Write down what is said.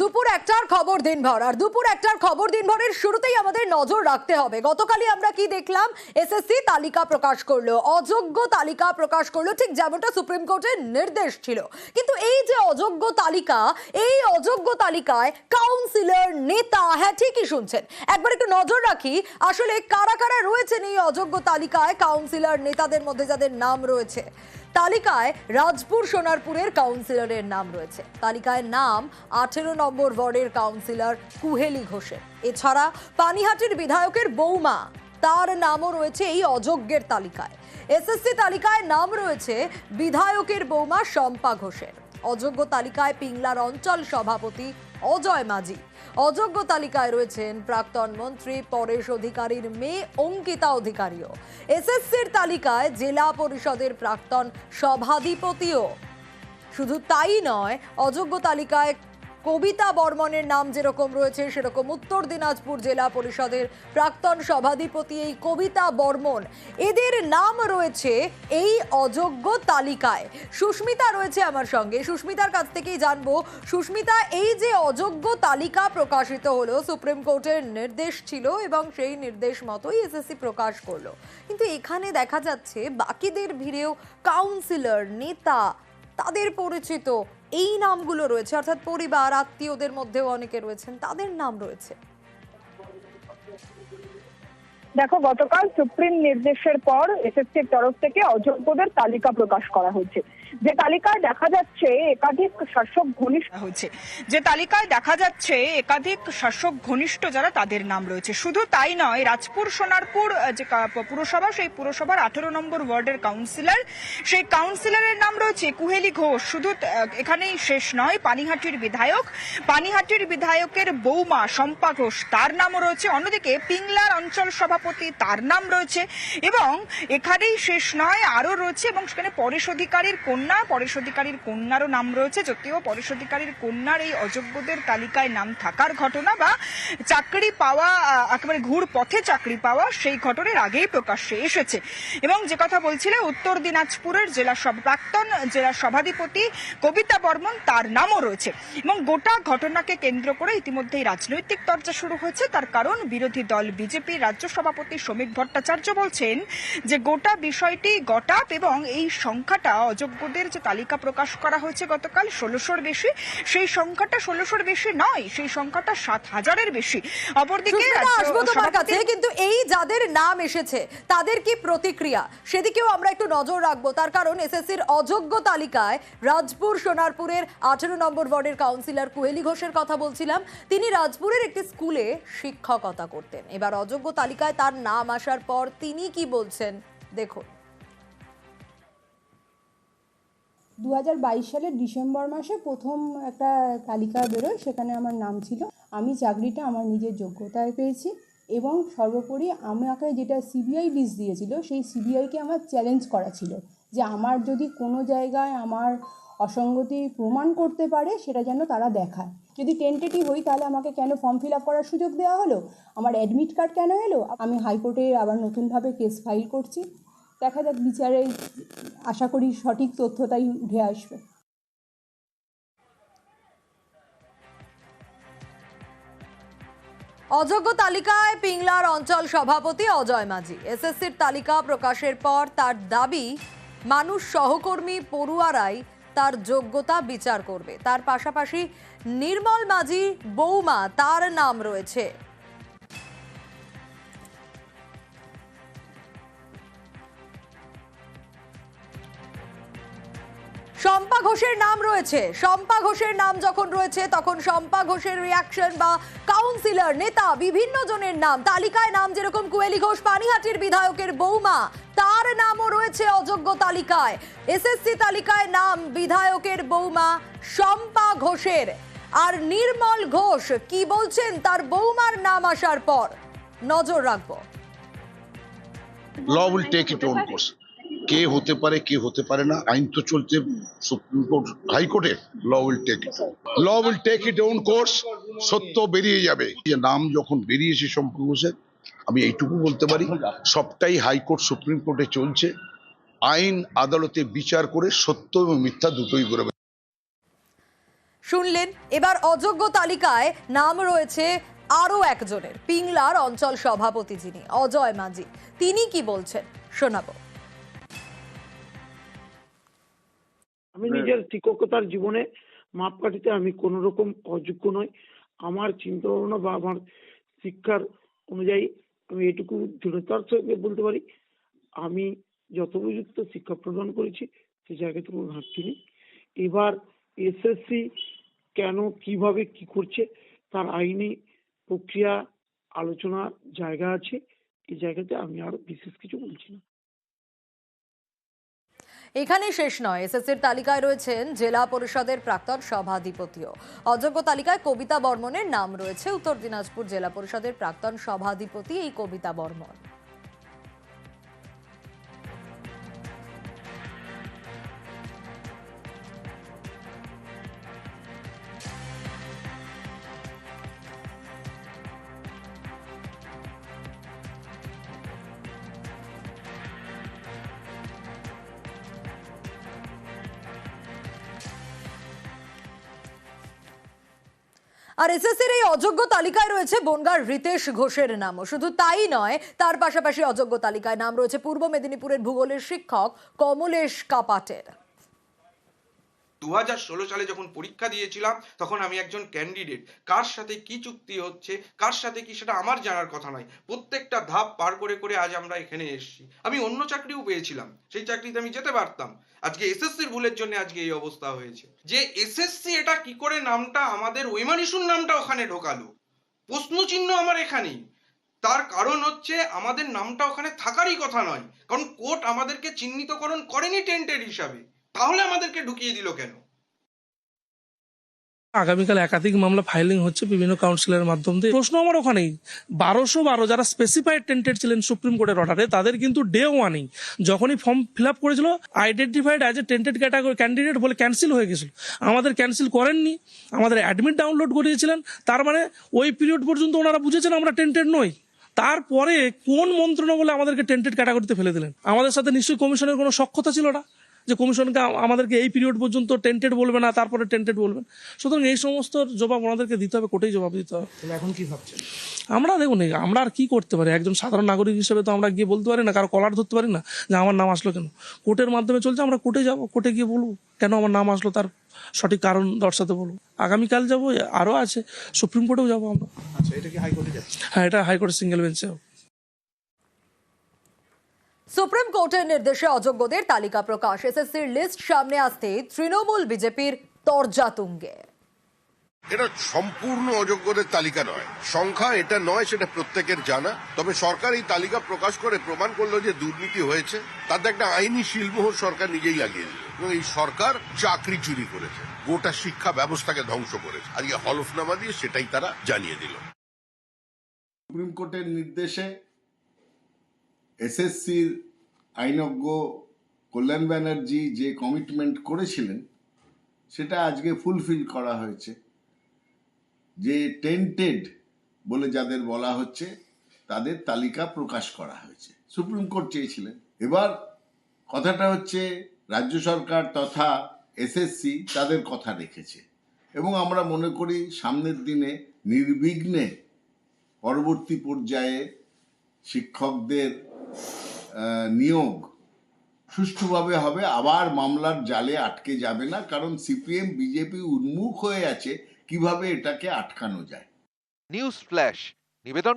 দুপুর একটার খবর দিনভর, আর দুপুর একটার খবর দিনভরের শুরুতেই আমাদের নজর রাখতে হবে। গতকালই আমরা কি দেখলাম? এসএসসি তালিকা প্রকাশ করল, অযোগ্য তালিকা প্রকাশ করল, ঠিক যেমনটা সুপ্রিম কোর্টের নির্দেশ ছিল। কিন্তু এই যে অযোগ্য তালিকা, এই অযোগ্য তালিকায় কাউন্সিলর নেতা হ্যাঁ ঠিকই শুনছেন। একবার একটু নজর রাখি, আসলে কারা কারা রয়েছেন এই অযোগ্য তালিকায়? কাউন্সিলর নেতাদের মধ্যে যাদের নাম রয়েছে। তালিকায় রাজপুর সোনারপুরের কাউন্সিলরের নাম রয়েছে। তালিকায় নাম আঠেরো নম্বর ওয়ার্ডের কাউন্সিলর কুহেলি ঘোষের। এছাড়া পানিহাটির বিধায়কের বৌমা, তার নামও রয়েছে এই অযোগ্যের তালিকায়। এসএসসি তালিকায় নাম রয়েছে বিধায়কের বৌমা শম্পা ঘোষের। অযোগ্য তালিকায় পিংলার অঞ্চল সভাপতি অজয় মাঝি। অযোগ্য তালিকায় রয়েছেন প্রাক্তন মন্ত্রী, পরেশ অধিকারীর মেয়ে অঙ্কিতা অধিকারীও। এসএসসির তালিকায় জেলা পরিষদের প্রাক্তন সভাধিপতিও। শুধু তাই নয়, অযোগ্য তালিকায় কবিতা বর্মনের নাম যেরকম রয়েছে, সেরকম উত্তর দিনাজপুর জেলা পরিষদের প্রাক্তন সভাধিপতি এই কবিতা বর্মন। এদের নাম রয়েছে এই অযোগ্য তালিকায়। সুস্মিতা রয়েছে আমার সঙ্গে। সুস্মিতার কাছ থেকেই জানব, সুস্মিতা, এই যে অযোগ্য তালিকা প্রকাশিত হলো, সুপ্রিম কোর্টের নির্দেশ ছিল এবং সেই নির্দেশ মতোই এসএসসি প্রকাশ করল। কিন্তু এখানে দেখা যাচ্ছে, বাকিদের ভিড়েও কাউন্সিলর নেতা, তাদের পরিচিত এই নামগুলো রয়েছে, অর্থাৎ পরিবার, আত্মীয়দের মধ্যেও অনেকে রয়েছেন, তাদের নাম রয়েছে। দেখো, গতকাল সুপ্রিম নির্দেশের পর এসএসসির তরফ থেকে অযোগ্যদের তালিকা প্রকাশ করা হয়েছে। যে তালিকায় দেখা যাচ্ছে একাধিক শাসক ঘনিষ্ঠ হয়েছে যে তালিকায় দেখা যাচ্ছে একাধিক শাসক ঘনিষ্ঠ যারা তাদের নাম রয়েছে। শুধু তাই নয়, রাজপুর, সোনারপুর যে পুরসভা, সেই পুরসভার আঠেরো নম্বর ওয়ার্ডের কাউন্সিলর। সেই কাউন্সিলরের নাম রয়েছে কুহেলি ঘোষ। শুধু এখানেই শেষ নয়, পানিহাটির বিধায়ক। পানিহাটির বিধায়কের বৌমা শম্পা ঘোষ, তার নামও রয়েছে। অন্যদিকে পিংলার অঞ্চল সভাপতি, তার নাম রয়েছে। এবং এখানেই শেষ নয়, আরও রয়েছে এবং সেখানে পরেশ অধিকারীর কন্যা পরেশ অধিকারীর কন্যারও নাম রয়েছে যদিও পরেশ অধিকারীর কন্যার এই অযোগ্যদের তালিকায় নাম থাকার ঘটনা বা চাকরি পাওয়া একেবারে ঘুর পথে চাকরি পাওয়া সেই ঘটনার আগেই প্রকাশ্যে এসেছে। এবং যে কথা বলছিলে, উত্তর দিনাজপুরের জেলা সব প্রাক্তন জেলা সভাধিপতি কবিতা বর্মন তার নামও রয়েছে। এবং গোটা ঘটনাকে কেন্দ্র করে ইতিমধ্যেই রাজনৈতিক চর্চা শুরু হয়েছে। তার কারণ, বিরোধী দল বিজেপির রাজ্য সভাপতি শ্রমিক ভট্টাচার্য বলছেন যে গোটা বিষয়টি গটাপ এবং এই সংখ্যাটা অযোগ্যদের যে তালিকা প্রকাশ করা হয়েছে গতকাল ষোলোশোর বেশি সেই সংখ্যাটা ষোলোশোর বেশি নয় সেই সংখ্যাটা সাত হাজারের বেশি। অপরদিকে আসব তোমার কাছে কিন্তু এই যাদের নাম এসেছে তাদের কি প্রতিক্রিয়া? সেদিকেও আমরা একটু নজর রাখব। তার কারণ এসএসসির অযোগ্য তালিকায় রাজপুর সোনারপুরের আঠেরো নম্বর ওয়ার্ডের কাউন্সিলর কুহেলি ঘোষের কথা বলছিলাম। তিনি রাজপুরের একটি স্কুলে শিক্ষকতা করতেন। এবার অযোগ্য তালিকায় তার নাম আসার পর তিনি কি বলছেন? দেখুন। দু হাজার বাইশ সালের ডিসেম্বর মাসে প্রথম একটা তালিকা বেরোয়, সেখানে আমার নাম ছিল। আমি চাকরিটা আমার নিজের যোগ্যতায় পেয়েছি এবং সর্বোপরি আমাকে যেটা সিবিআই লিস্ট দিয়েছিল, সেই সিবিআইকে আমার চ্যালেঞ্জ করা ছিল যে আমার যদি কোনো জায়গায় আমার অসঙ্গতি প্রমাণ করতে পারে, সেটা যেন তারা দেখায়। যদি টেন্টেটিভ হই, তাহলে আমাকে কেন ফর্ম ফিল আপ করার সুযোগ দেওয়া হলো? আমার অ্যাডমিট কার্ড কেন এলো? আমি হাইকোর্টে আবার নতুনভাবে কেস ফাইল করছি। দেখা যাক বিচারে আশা করি সঠিক তথ্যটাই উঠে আসবে। অযোগ্য তালিকায় পিংলার অঞ্চল সভাপতি অজয় মাঝি। এসএসসির তালিকা প্রকাশের পর তার দাবি, মানুষ সহকর্মী পড়ুয়ারাই তার যোগ্যতা বিচার করবে। তার পাশাপাশি নির্মল মাঝি বৌমা তার নাম রয়েছে। শম্পা ঘোষের নাম রয়েছে। শম্পা ঘোষের নাম যখন রয়েছে, তখন শম্পা ঘোষের রিয়াকশন বা কাউন্সিলর নেতা, বিভিন্ন জনের নাম, তালিকায় নাম যেরকম কুয়েলি ঘোষ, পানিহাটির বিধায়কের বৌমা, তার নামও রয়েছে অযোগ্য তালিকায়। এসএসসি তালিকায় নাম বিধায়কের বৌমা শম্পা ঘোষের। আর নির্মল ঘোষ, কি বলছেন? তার বৌমার নাম আসার পর নজর রাখব। Law will take it on course কে হতে পারে, কে হতে পারে না, আইন তো চলছে সুপ্রিম কোর্ট হাইকোর্টে law will take it law will take it on course সত্য বেরিয়ে যাবে। যে নাম যখন বেরিয়েছে সম্পূর্ণ আমি এইটুকু বলতে পারি, সবটাই হাইকোর্ট সুপ্রিম কোর্টে চলছে। আইন, আদালতে বিচার করে সত্য এবং মিথ্যা দুটোই করে শুনলেন, এবার অযোগ্য তালিকায় নাম রয়েছে আরও একজনের, পিংলার অঞ্চল সভাপতি যিনি, অজয় মাঝি। তিনি কি বলছেন? শোনাবো। আমি নিজের শিক্ষকতার জীবনে মাপকাঠিতে আমি কোন রকম অযোগ্য নই। আমার চিন্তা ভাবনা বা আমার শিক্ষার অনুযায়ী আমি এটুকু দৃঢ়তার সঙ্গে বলতে পারি আমি যথোপযুক্ত শিক্ষা প্রদান করেছি সেই জায়গাতে কোনো ঘাটতি নেই। এবার এসএসসি কেন কীভাবে কি করছে তার আইনি প্রক্রিয়া আলোচনার জায়গা আছে এই জায়গাতে আমি আরও বিশেষ কিছু বলছি না। এখানেই শেষ নয়। এসএসসির তালিকায় রয়েছেন জেলা পরিষদের প্রাক্তন সভাধিপতিও। অযোগ্য তালিকায় কবিতা বর্মনের নাম রয়েছে। উত্তর দিনাজপুর জেলা পরিষদের প্রাক্তন সভাধিপতি এই কবিতা বর্মন। আর এসএসসির এই অযোগ্য তালিকায় রয়েছে বনগার রিতেশ ঘোষের নামও। শুধু তাই নয়, তার পাশাপাশি অযোগ্য তালিকায় নাম রয়েছে পূর্ব মেদিনীপুরের ভূগোলের শিক্ষক কমলেশ কাপাটের। দু সালে যখন পরীক্ষা দিয়েছিলাম, তখন আমি একজন ক্যান্ডিডেট কার সাথে কি চুক্তি হচ্ছে, কার সাথে কি সেটা আমার জানার কথা নয়। প্রত্যেকটা ধাপ পার করে করে আজ আমরা এখানে এসেছি। আমি অন্য চাকরিও পেয়েছিলাম, সেই চাকরিতে আমি যেতে পারতাম। আজকে এসএসসির ভুলের জন্য আজকে এই অবস্থা হয়েছে। যে এসএসসি এটা কি করে নামটা, আমাদের ওইমানিসুর নামটা ওখানে ঢোকালো। প্রশ্ন চিহ্ন আমার এখানেই। তার কারণ হচ্ছে আমাদের নামটা ওখানে থাকারই কথা নয়। কারণ কোর্ট আমাদেরকে চিহ্নিতকরণ করেনি টেন্টের হিসাবে। তাহলে আমাদেরকে ঢুকিয়ে দিল কেন? আগামীকাল একাধিক মামলা ফাইলিং হচ্ছে বিভিন্ন কাউন্সিলের মাধ্যম দিয়ে। প্রশ্ন আমার ওখানেই, বারোশো বারো যারা স্পেসিফাইড টেন্টেড ছিলেন সুপ্রিম কোর্টের অর্ডারে তাদের কিন্তু ডে ওয়ানেই যখনই ফর্ম ফিল আপ করেছিল identified as a tainted category candidate বলে ক্যান্সেল হয়ে গেছিল। আমাদের ক্যান্সেল করেননি, আমাদের অ্যাডমিট ডাউনলোড করিয়েছিলেন, তার মানে ওই পিরিয়ড পর্যন্ত ওনারা বুঝেছেন আমরা টেন্টেড নই। তারপরে কোন মন্ত্রণালয় আমাদেরকে টেন্টেড ক্যাটাগরিতে ফেলে দিলেন? আমাদের সাথে নিশ্চয়ই কমিশনের কোনো সক্ষতা ছিল না। যে কমিশনকে আমাদেরকে এই পিরিয়ড পর্যন্ত টেন্টেড বলবে না তারপরে টেন্টেড বলবেন সুতরাং এই সমস্ত জবাব ওনাদেরকে দিতে হবে কোর্টেই জবাব দিতে হবে। এখন কি ভাবছেন? আমরা দেখুন আমরা আর কি করতে পারি? একজন সাধারণ নাগরিক হিসেবে তো আমরা গিয়ে বলতে পারি না কারও কলার ধরতে পারি না যে আমার নাম আসলো কেন? কোর্টের মাধ্যমে চলছে আমরা কোর্টে যাব কোর্টে গিয়ে বলব কেন আমার নাম আসলো তার সঠিক কারণ দর্শাতে বলব। আগামীকাল যাব আরও আছে সুপ্রিম কোর্টেও যাব আমরা। আচ্ছা এটা কি হাইকোর্টে হ্যাঁ এটা হাইকোর্টের সিঙ্গেল বেঞ্চে সুপ্রিম কোর্টের নির্দেশে অযোগ্যদের তালিকা প্রকাশ। এসএসসির লিস্ট সামনে আসতে তৃণমূল বিজেপির তরজা তুঙ্গে। এটা সম্পূর্ণ অযোগ্যদের তালিকা নয়। সংখ্যা এটা নয় সেটা প্রত্যেকের জানা। তবে সরকার এই তালিকা প্রকাশ করে প্রমাণ করল যে দুর্নীতি হয়েছে। তাতে একটা আইনি শিলমোহর সরকার নিজেই লাগিয়ে দিল। এবং এই সরকার চাকরি চুরি করেছে। গোটা শিক্ষা ব্যবস্থাকে ধ্বংস করেছে। আজকে হলফনামা দিয়ে সেটাই তারা জানিয়ে দিল। সুপ্রিম কোর্টের নির্দেশে এসএসসির আইনজ্ঞ কল্যাণ ব্যানার্জি যে কমিটমেন্ট করেছিলেন, সেটা আজকে ফুলফিল করা হয়েছে। যে টেন্টেড বলে যাদের বলা হচ্ছে, তাদের তালিকা প্রকাশ করা হয়েছে। সুপ্রিম কোর্ট চেয়েছিলেন। এবার কথাটা হচ্ছে, রাজ্য সরকার তথা এসএসসি তাদের কথা রেখেছে। এবং আমরা মনে করি, সামনের দিনে নির্বিঘ্নে পরবর্তী পর্যায়ে শিক্ষকদের নিয়োগ সুষ্ঠুভাবে হবে, আবার মামলার জালে আটকে যাবে না, কারণ সিপিএম, বিজেপি উন্মুখ হয়ে আছে, কীভাবে এটাকে আটকানো যায়। নিউজ ফ্ল্যাশ, নিবেদন